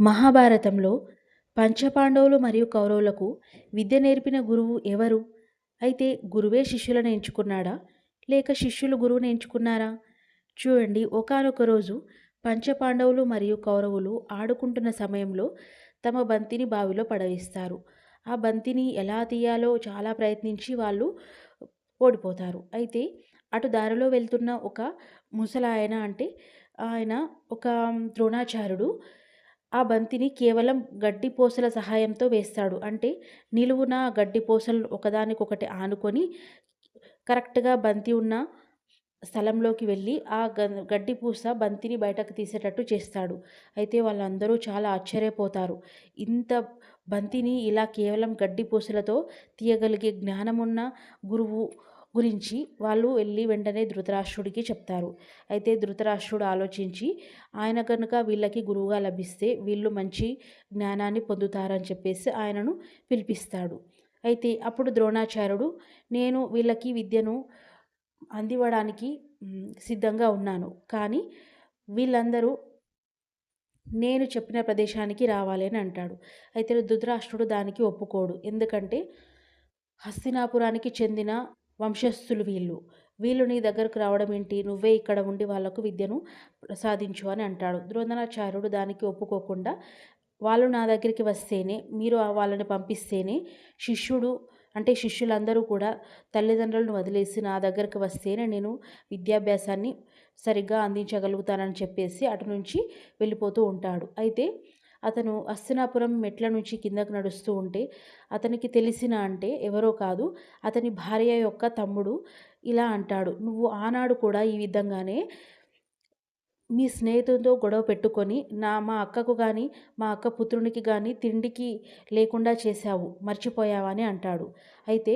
మహాభారతంలో పంచపాండవులు మరియు కౌరవులకు విద్య నేర్పిన గురువు ఎవరు? అయితే గురువే శిష్యులను ఎంచుకున్నాడా? లేక శిష్యులు గురువును ఎంచుకున్నారా? చూడండి ఒకనొక రోజు పంచపాండవులు మరియు కౌరవులు ఆడుకుంటున్న సమయంలో తమ బంతిని బావిలో పడవేస్తారు. ఆ బంతిని ఎలా తీయాలో చాలా ప్రయత్నించి వాళ్ళు ఓడిపోతారు. అయితే అటు దారిలో వెళ్తున్న ఒక ముసలాయన అంటే ఆయన ఒక ద్రోణాచార్యుడు ఆ బంతిని కేవలం గడ్డి పూసల సహాయంతో వేస్తాడు. అంటే నిలువున గడ్డి పూసలు ఒకదానికొకటి ఆనుకొని కరెక్ట్గా బంతి ఉన్న స్థలంలోకి వెళ్ళి ఆ గడ్డి పూస బంతిని బయటకు తీసేటట్టు చేస్తాడు. అయితే వాళ్ళందరూ చాలా ఆశ్చర్యపోతారు. ఇంత బంతిని ఇలా కేవలం గడ్డి పూసలతో తీయగలిగే జ్ఞానమున్న గురువు గురించి వాళ్ళు వెళ్ళి వెంటనే ధృతరాష్ట్రుడికి చెప్తారు. అయితే ధృతరాష్ట్రుడు ఆలోచించి ఆయన కనుక వీళ్ళకి గురువుగా లభిస్తే వీళ్ళు మంచి జ్ఞానాన్ని పొందుతారని చెప్పేసి ఆయనను పిలిపిస్తాడు. అయితే అప్పుడు ద్రోణాచార్యుడు నేను వీళ్ళకి విద్యను అందివ్వడానికి సిద్ధంగా ఉన్నాను. కానీ వీళ్ళందరూ నేను చెప్పిన ప్రదేశానికి రావాలి అని అంటాడు. అయితే ధృతరాష్ట్రుడు దానికి ఒప్పుకోడు. ఎందుకంటే హస్తినాపురానికి చెందిన వంశస్థులు వీళ్ళు. వీళ్ళు నీ దగ్గరకు రావడం ఏంటి? నువ్వే ఇక్కడ ఉండి వాళ్ళకు విద్యను ప్రసాదించు అని అంటాడు. ద్రోణాచార్యుడు దానికి ఒప్పుకోకుండా వాళ్ళు నా దగ్గరికి వస్తేనే మీరు వాళ్ళని పంపిస్తేనే శిష్యుడు అంటే శిష్యులందరూ కూడా తల్లిదండ్రులను వదిలేసి నా దగ్గరకు వస్తేనే నేను విద్యాభ్యాసాన్ని సరిగ్గా అందించగలుగుతానని చెప్పేసి అటు నుంచి వెళ్ళిపోతూ ఉంటాడు. అయితే అతను అస్తినాపురం మెట్ల నుంచి కిందకు నడుస్తూ ఉంటే అతనికి తెలిసిన అంటే ఎవరో కాదు అతని భార్య యొక్క తమ్ముడు ఇలా అంటాడు నువ్వు ఆనాడు కూడా ఈ విధంగానే మీ స్నేహితులతో గొడవ పెట్టుకొని నా మా అక్కకు కానీ మా అక్క పుత్రునికి కానీ తిండికి లేకుండా చేశావు మర్చిపోయావా అని అంటాడు. అయితే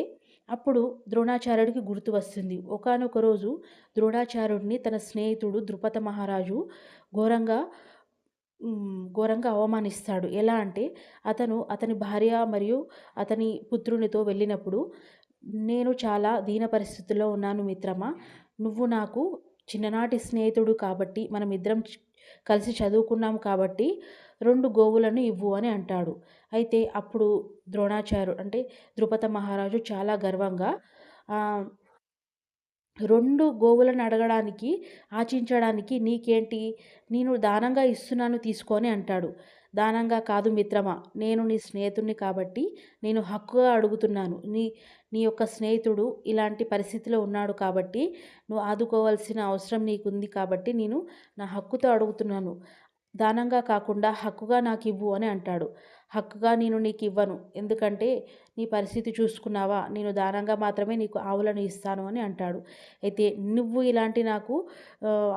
అప్పుడు ద్రోణాచార్యుడికి గుర్తు వస్తుంది. ఒకనొక రోజు ద్రోణాచార్యుడిని తన స్నేహితుడు ద్రుపద మహారాజు ఘోరంగా ఘోరంగా అవమానిస్తాడు. ఎలా అంటే అతను అతని భార్య మరియు అతని పుత్రునితో వెళ్ళినప్పుడు నేను చాలా దీన పరిస్థితుల్లో ఉన్నాను మిత్రమా. నువ్వు నాకు చిన్ననాటి స్నేహితుడు కాబట్టి మనం ఇద్దరం కలిసి చదువుకున్నాం కాబట్టి రెండు గోవులను ఇవ్వు అని అంటాడు. అయితే అప్పుడు ద్రోణాచార్యుడు అంటే ద్రుపద మహారాజు చాలా గర్వంగా రెండు గోవులను అడగడానికి ఆచించడానికి నీకేంటి? నేను దానంగా ఇస్తున్నాను తీసుకొని అంటాడు. దానంగా కాదు మిత్రమా నేను నీ స్నేహితుడిని కాబట్టి నేను హక్కుగా అడుగుతున్నాను. నీ నీ యొక్క స్నేహితుడు ఇలాంటి పరిస్థితిలో ఉన్నాడు కాబట్టి నువ్వు ఆదుకోవాల్సిన అవసరం నీకుంది కాబట్టి నేను నా హక్కుతో అడుగుతున్నాను. దానంగా కాకుండా హక్కుగా నాకు ఇవ్వు అని అంటాడు. హక్కుగా నేను నీకు ఇవ్వను ఎందుకంటే నీ పరిస్థితి చూసుకున్నావా? నేను దానంగా మాత్రమే నీకు ఆవులను ఇస్తాను అని అంటాడు. అయితే నువ్వు ఇలాంటి నాకు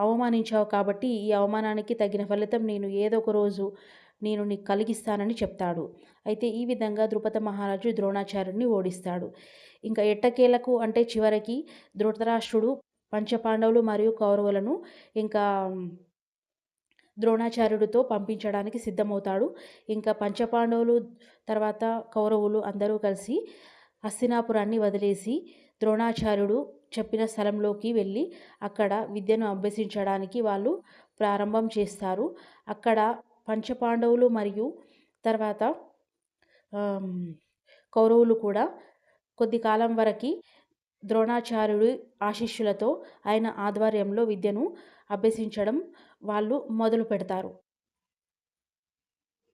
అవమానించావు కాబట్టి ఈ అవమానానికి తగిన ఫలితం నేను ఏదో ఒక రోజు నేను నీకు కలిగిస్తానని చెప్తాడు. అయితే ఈ విధంగా ద్రుపద మహారాజు ద్రోణాచార్యుడిని ఓడిస్తాడు. ఇంకా ఎట్టకేలకు అంటే చివరికి ధృతరాష్ట్రుడు పంచపాండవులు మరియు కౌరవులను ఇంకా ద్రోణాచార్యుడితో పంపించడానికి సిద్ధమవుతాడు. ఇంకా పంచపాండవులు తర్వాత కౌరవులు అందరూ కలిసి హస్తినాపురాన్ని వదిలేసి ద్రోణాచార్యుడు చెప్పిన స్థలంలోకి వెళ్ళి అక్కడ విద్యను అభ్యసించడానికి వాళ్ళు ప్రారంభం చేస్తారు. అక్కడ పంచపాండవులు మరియు తర్వాత కౌరవులు కూడా కొద్ది కాలం వరకు ద్రోణాచార్యుడి ఆశిష్యులతో ఆయన ఆధ్వర్యంలో విద్యను అభ్యసించడం వాళ్ళు మొదలు పెడతారు